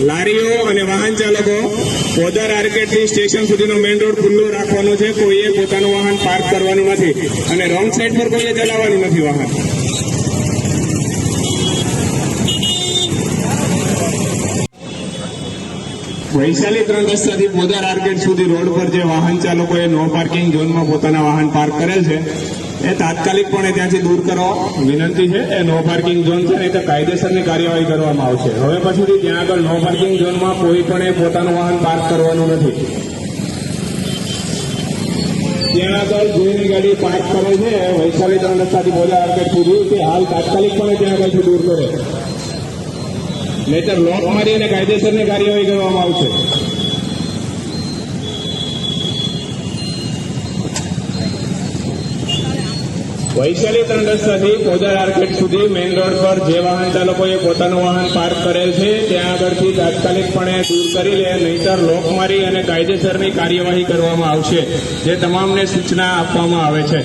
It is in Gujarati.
લારીઓ અને વાહન ચાલકો પોદર આર્કેટથી સ્ટેશન સુધીનો મેઇન રોડ ખુલ્લો રાખવાનો છે. કોઈએ પોતાનું વાહન પાર્ક કરવાનું નથી અને રોંગ સાઈડ પર કોઈએ ચલાવવાનું નથી વાહન. વૈશાલી ત્રણ રસ્તાથી પોદર આર્કેડ સુધી રોડ પર જે વાહન ચાલકોએ નો પાર્કિંગ ઝોનમાં પોતાના વાહન પાર્ક કરેલ છે એ તાત્કાલિક પણ ત્યાંથી દૂર કરો વિનંતી છે. એ નો પાર્કિંગ ઝોન છે એ તો કાયદેસરની કાર્યવાહી કરવામાં આવશે. હવે પછીથી ત્યાં આગળ નો પાર્કિંગ ઝોનમાં કોઈ પણ એ પોતાનું વાહન પાર્ક કરવાનું નથી. ત્યાં આગળ જેની ગાડી પાર્ક કરે છે. વૈશાલી ત્રણ રસ્તાથી બોલા આર્કેટ સુધી તે હાલ તાત્કાલિકપણે ત્યાં આગળથી દૂર કરે. નહીતર લોક મારી અને કાયદેસરની કાર્યવાહી કરવામાં આવશે. વૈશાલી ત્રણ રસ્તાથી પોદર આર્કેટ સુધી મેઇન રોડ પર જે વાહન ચાલકોએ પોતાનું વાહન પાર્ક કરેલ છે, ત્યાં આગળથી તાત્કાલિકપણે દૂર કરી લે, નહીતર લોક મારી અને કાયદેસરની કાર્યવાહી કરવામાં આવશે. જે તમામને સૂચના આપવામાં આવે છે.